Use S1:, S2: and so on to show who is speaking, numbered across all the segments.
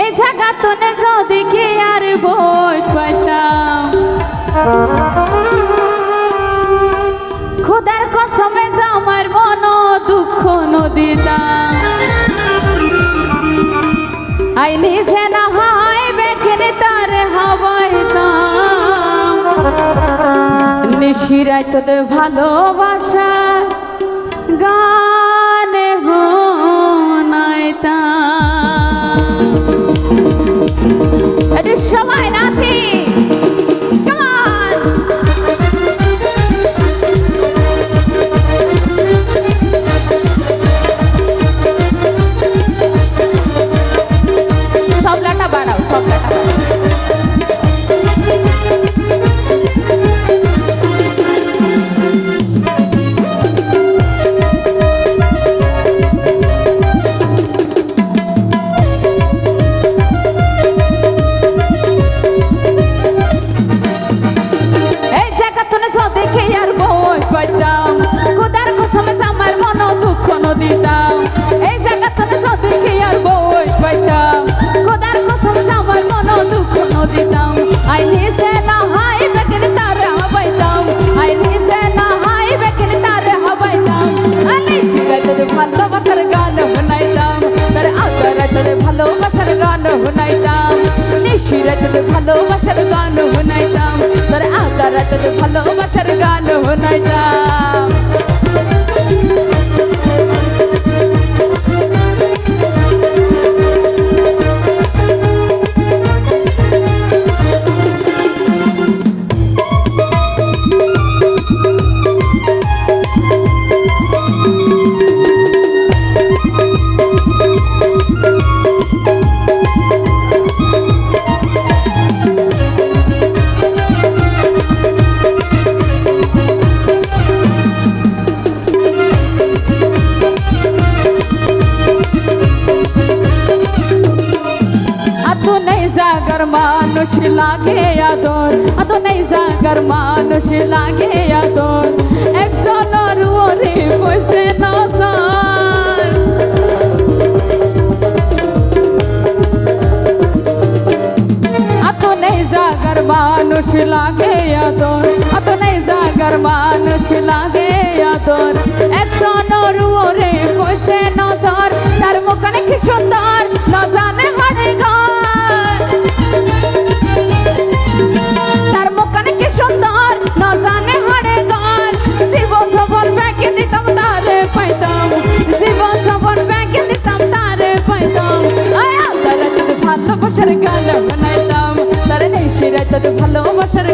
S1: এই জায়গা তো না যদি কে আর বই পাইতাম। খোদার কসমে আমার মন দুঃখ নদিতাম আই নিজে না হয় বেখেনে তার হাওয়াইতাম। নিশিরাই তোদের ভালোবাসা গানে ভালোবাসার গান শুনাইতাম নিশিরা তোদের ভালোবাসার গান শুনাইতাম তোর আগারা তোদের ভালোবাসার গান শুনাইতাম জাগার মানুষ লাগে আদর আতো নেই জাগার মানুষ লাগে আদর একজনের ওরে বসে মানুষ লাগে আদর আতো নেই জাগার মানুষ লাগে আদর একজনের ভালোবাসার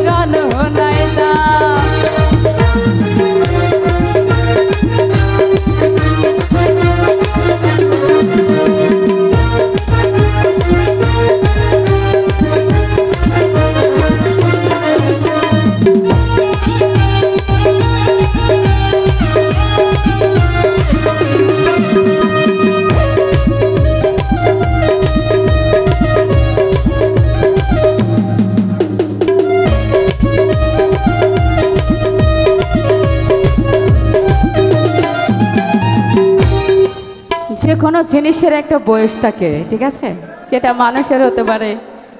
S1: যে কোনো জিনিসের একটা বয়স থাকে, ঠিক আছে? সেটা মানুষের হতে পারে,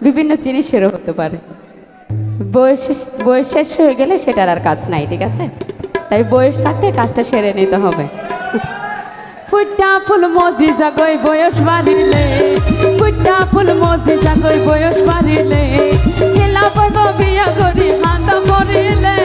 S1: বিভিন্ন জিনিসেরও হতে পারে। বয়স বয়স শেষ হয়ে গেলে সেটার আর কাজ নাই, ঠিক আছে? তাই বয়স থাকতে কাজটা সেরে নিতে হবে। ফুটা ফুল মজি জাগই বয়স বাড়িলে, ফুটা ফুল মজি জাগই বয়স বাড়িলে গেলা পড়ব বিয়া করি হাতা পড়িলে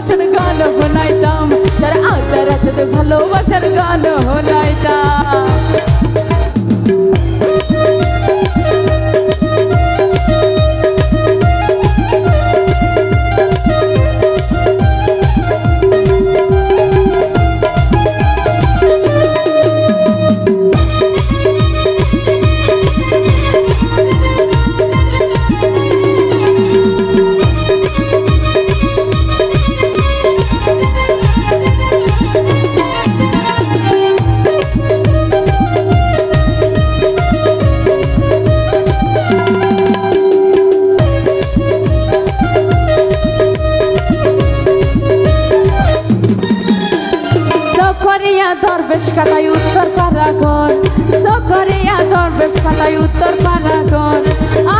S1: ভালোবাসার গান শোনাইতাম। যারা আদারা যদি ভালোবাসার গান শোনাইতাম। দরবেশ কাটাই উত্তর পারাগর। সকরিয়া দরবেশ কাটাই উত্তর পারাগর।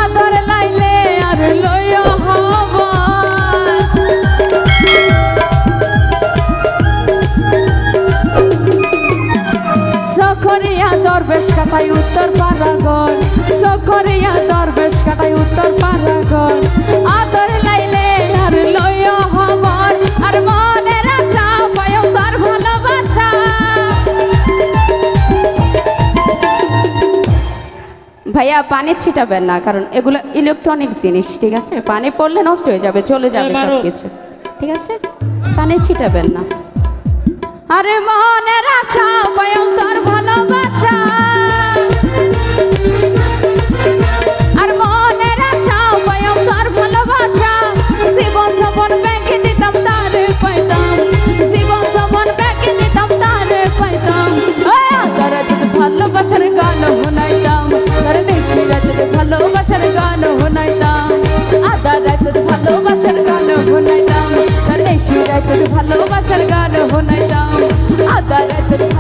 S1: আদর লাইলে আর লয় হবা সকরিয়া দরবেশ কাটাই উত্তর পারাগর। সকরিয়া ভাইয়া পানি ছিটাবেন না কারণ এগুলো ইলেকট্রনিক জিনিস ঠিক আছে? পানি পড়লে নষ্ট হয়ে যাবে চলে যাবে
S2: সবকিছু
S1: সব কিছু ঠিক আছে? পানি ছিটাবেন না। আরে মনের আশা nai dao adalat re